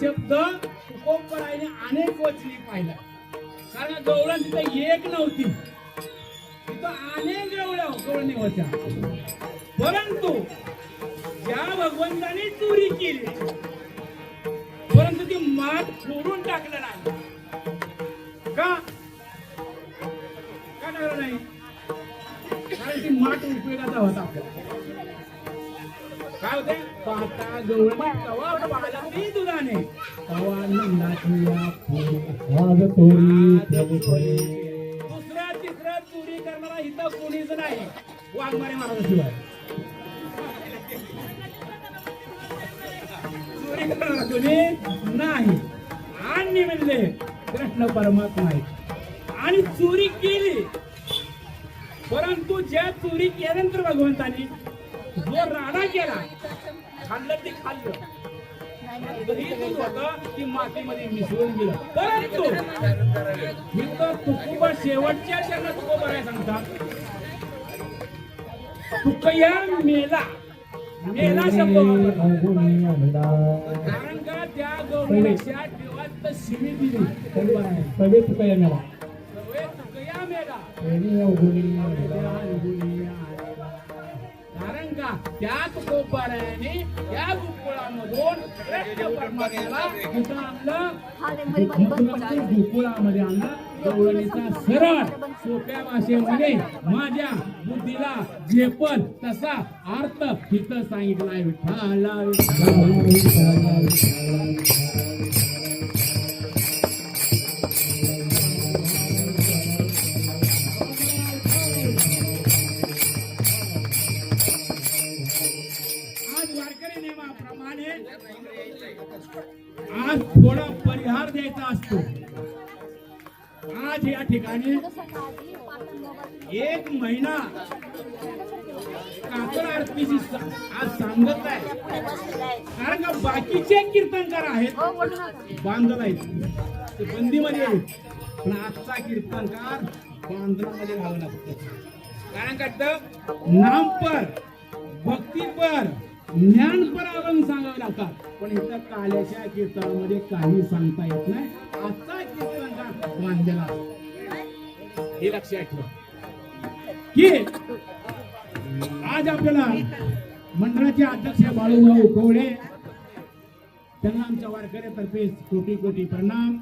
शब्द तुकोबराने अनेक वचनी पाहिला. कारण गवळण तिथं एक नव्हती. तिथं अनेक गवळ्या गवळणी होत्या. परंतु ज्या भगवंताने चोरी केली परंतु ती मात फोडून टाकलं नाही. का? का टाकलं नाही? कारण ती माठ उपयोगाचा होता. आपल्याला काय? होते पाता गवळ कवा पाहिला ती दुधाने. कवा नंदाची या फुल. तोरी दुसऱ्या तिसऱ्या चोरी करणारा इथं कोणीच नाही. वाघमारे महाराजाशिवाय चोरी करणारा कोणी नाही. आणि म्हणले कृष्ण परमात्मा आहे. आणि चोरी केली. परंतु ज्या चोरी केल्यानंतर भगवंतानी जो राडा केला. खाल्लं ते खाल्लं. तरी होतं ती मातीमध्ये मिसळून गेलं. परंतु इथं तुकोबा शेवटच्या चरणात तुकोबा काय सांगतात तुकया मेला. मेला शब्द कारण का त्या गौरीपेक्षा देवात शिवी दिली. सगळे तुकया मेला. का त्याच गोपाळ्याने त्या गोकुळामधून कृष्ण परमात्म्याला कुठं आणलं? गोकुळामध्ये आणलं. गवळणीचा सरळ सोप्या भाषेमध्ये माझ्या बुद्धीला झेपल तसा अर्थ तिथं सांगितलाय विठ्ठला विठ्ठला. नियमाप्रमाणे आज थोडा परिहार द्यायचा असतो. आज या ठिकाणी एक महिना कातर आरतीची आज सांगत आहे. कारण का बाकीचे कीर्तनकार आहेत बांधल आहेत ते बंदीमध्ये आहेत. पण आजचा कीर्तनकार बांधणामध्ये घालला लागतो कारण का तर नामपर भक्तीपर ज्ञानपर आपण सांगावे लागतात. पण इथं काल्याच्या कीर्तनामध्ये काही सांगता येत नाही. आता कीर्तन बांधलेला हे लक्षात ठेवा. की आज आपल्याला मंडळाचे अध्यक्ष बाळूभाऊ कोवळे त्यांना आमच्या वारकऱ्यातर्फे कोटी कोटी प्रणाम.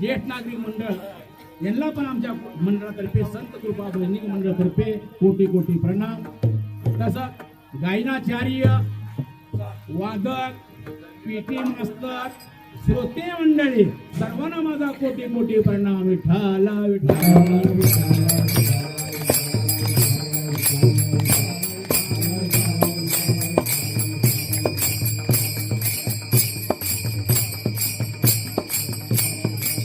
ज्येष्ठ नागरिक मंडळ यांना पण आमच्या मंडळातर्फे संत कृपा बहिणी मंडळातर्फे कोटी कोटी प्रणाम. तसं गायनाचार्य वादक पेटी मास्तर श्रोते मंडळी सर्वांना माझा कोटी मोठी परिणाम. विठाला विठाला विठाला